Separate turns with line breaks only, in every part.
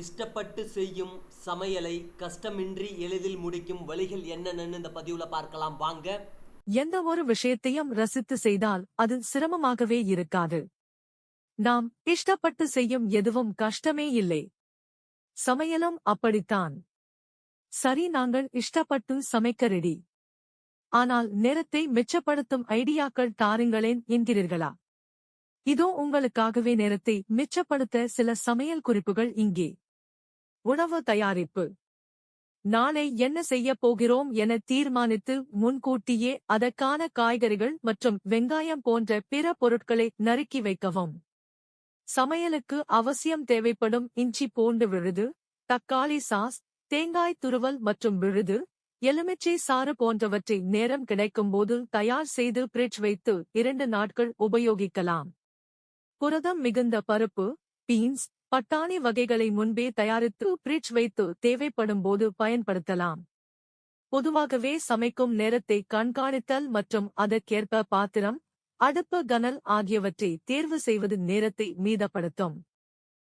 இஷ்டப்பட்டு செய்யும் சமையலை கஷ்டமின்றி எளிதில் முடிக்கும் வழிகள் என்னென்னு இந்த பதிவுல பார்க்கலாம். வாங்க.
எந்த ஒரு விஷயத்தையும் ரசித்து செய்தால் அது சிரமமாகவே இருக்காது. நாம் இஷ்டப்பட்டு செய்யும் எதுவும் கஷ்டமே இல்லை. சமையலும் அப்படித்தான். சரி நாங்கள் இஷ்டப்பட்டு சமைக்க ரெடி. ஆனால் நேரத்தை மிச்சப்படுத்தும் ஐடியாக்கள் தாருங்களேன் என்கிறீர்களா? இதோ உங்களுக்காகவே நேரத்தை மிச்சப்படுத்த சில சமையல் குறிப்புகள் இங்கே. உணவு தயாரிப்பு. நாளை என்ன செய்யப் போகிறோம் என தீர்மானித்து முன்கூட்டியே அதற்கான காய்கறிகள் மற்றும் வெங்காயம் போன்ற பிற பொருட்களை நறுக்கி வைக்கவும். சமையலுக்கு அவசியம் தேவைப்படும் இஞ்சி பூண்டு விழுது தக்காளி சாஸ் தேங்காய் துருவல் மற்றும் விழுது எலுமிச்சை சாறு போன்றவற்றை நேரம் கிடைக்கும்போது தயார் செய்து பிரிட்ஜ் வைத்து இரண்டு நாட்கள் உபயோகிக்கலாம். புரதம் மிகுந்த பருப்பு பீன்ஸ் பட்டாணி வகைகளை முன்பே தயாரித்து பிரிட்ஜ் வைத்து தேவைப்படும்போது பயன்படுத்தலாம். பொதுவாகவே சமைக்கும் நேரத்தை கண்காணித்தல் மற்றும் அதற்கேற்ப பாத்திரம் அடுப்பு கனல் ஆகியவற்றை தேர்வு செய்வது நேரத்தை மீதப்படுத்தும்.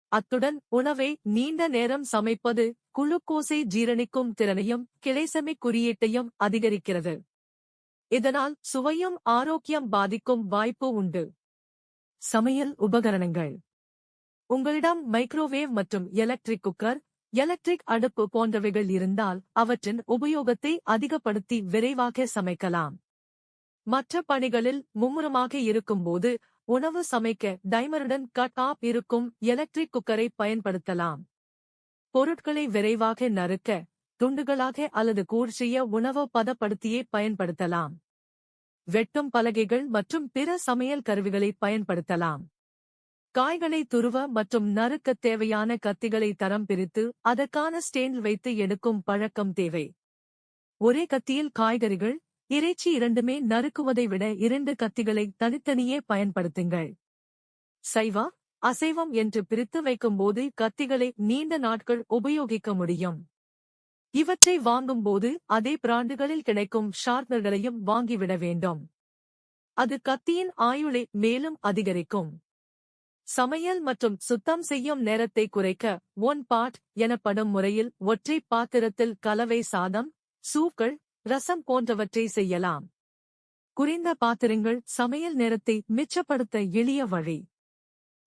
அத்துடன் உணவை நீண்ட நேரம் சமைப்பது குளுக்கோசை ஜீரணிக்கும் திறனையும் கிளைசமை குறியீட்டையும் அதிகரிக்கிறது. இதனால் சுவையும் ஆரோக்கியம் பாதிக்கும் வாய்ப்பு உண்டு. சமையல் உபகரணங்கள். உங்களிடம் மைக்ரோவேவ் மற்றும் எலக்ட்ரிக் குக்கர் எலக்ட்ரிக் அடுப்பு போன்றவைகள் இருந்தால் அவற்றின் உபயோகத்தை அதிகப்படுத்தி விரைவாக சமைக்கலாம். மற்ற பணிகளில் மும்முரமாக இருக்கும்போது உணவு சமைக்க டைமருடன் கட் ஆப் இருக்கும் எலக்ட்ரிக் குக்கரை பயன்படுத்தலாம். பொருட்களை விரைவாக நறுக்க துண்டுகளாக அல்லது கூர் செய்ய உணவு பதப்படுத்தியே பயன்படுத்தலாம். வெட்டும் பலகைகள் மற்றும் பிற சமையல் கருவிகளை பயன்படுத்தலாம். காய்களை துருவ மற்றும் நறுக்க தேவையான கத்திகளை தரம் பிரித்து அதற்கான ஸ்டேண்ட் வைத்து எடுக்கும் பழக்கம் தேவை. ஒரே கத்தியில் காய்கறிகள் இறைச்சி இரண்டுமே நறுக்குவதை விட இரண்டு கத்திகளை தனித்தனியே பயன்படுத்துங்கள். சைவா அசைவம் என்று பிரித்து வைக்கும்போது கத்திகளை நீண்ட நாட்கள் உபயோகிக்க முடியும். இவற்றை வாங்கும்போது அதே பிராண்டுகளில் கிடைக்கும் ஷார்ப்னர்களையும் வாங்கிவிட வேண்டும். அது கத்தியின் ஆயுளை மேலும் அதிகரிக்கும். சமையல் மற்றும் சுத்தம் செய்யும் நேரத்தை குறைக்க ஒன் பாட் எனப்படும் முறையில் ஒற்றை பாத்திரத்தில் கலவை சாதம் சூப்கள் ரசம் போன்றவற்றை செய்யலாம். குறைந்த பாத்திரங்கள் சமையல் நேரத்தை மிச்சப்படுத்த எளிய வழி.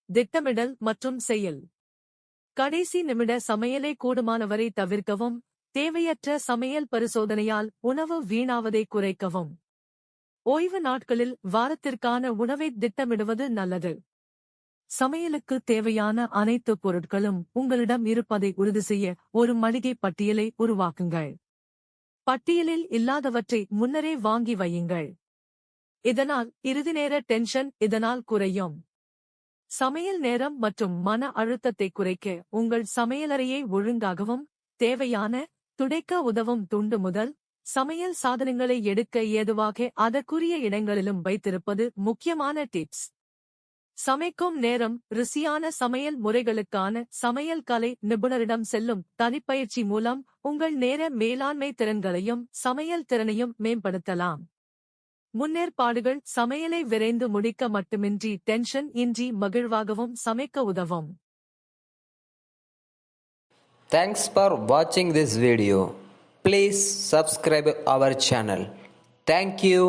திட்டமிடல் மற்றும் செயல். கடைசி நிமிட சமையலை கூடுமானவரை தவிர்க்கவும் தேவையற்ற சமையல் பரிசோதனையால் உணவு வீணாவதை குறைக்கவும். ஓய்வு நாட்களில் வாரத்திற்கான உணவை திட்டமிடுவது நல்லது. சமையலுக்கு தேவையான அனைத்து பொருட்களும் உங்களிடம் இருப்பதை உறுதி செய்ய ஒரு மளிகை பட்டியலை உருவாக்குங்கள். பட்டியலில் இல்லாதவற்றை முன்னரே வாங்கி வையுங்கள். இதனால் இறுதி நேர டென்ஷன் இதனால் குறையும். சமையல் நேரம் மற்றும் மன அழுத்தத்தை குறைக்க உங்கள் சமையலறையை ஒழுங்காகவும் தேவையான துடைக்க உதவும் துண்டு முதல் சமையல் சாதனங்களை எடுக்க ஏதுவாக அதற்குரிய இடங்களிலும் வைத்திருப்பது முக்கியமான டிப்ஸ். சமைக்கும் நேரம் ருசியான சமையல் முறைகளுக்கான சமையல் கலை நிபுணரிடம் செல்லும் தனிப்பயிற்சி மூலம் உங்கள் நேர மேலாண்மை திறன்களையும் சமையல் திறனையும் மேம்படுத்தலாம். முன்னேற்பாடுகள் சமையலை விரைந்து முடிக்க மட்டுமின்றி டென்ஷன் இன்றி மகிழ்வாகவும் சமைக்க உதவும்.
தேங்க்ஸ் ஃபார் வாட்சிங் this video please subscribe our channel thank you.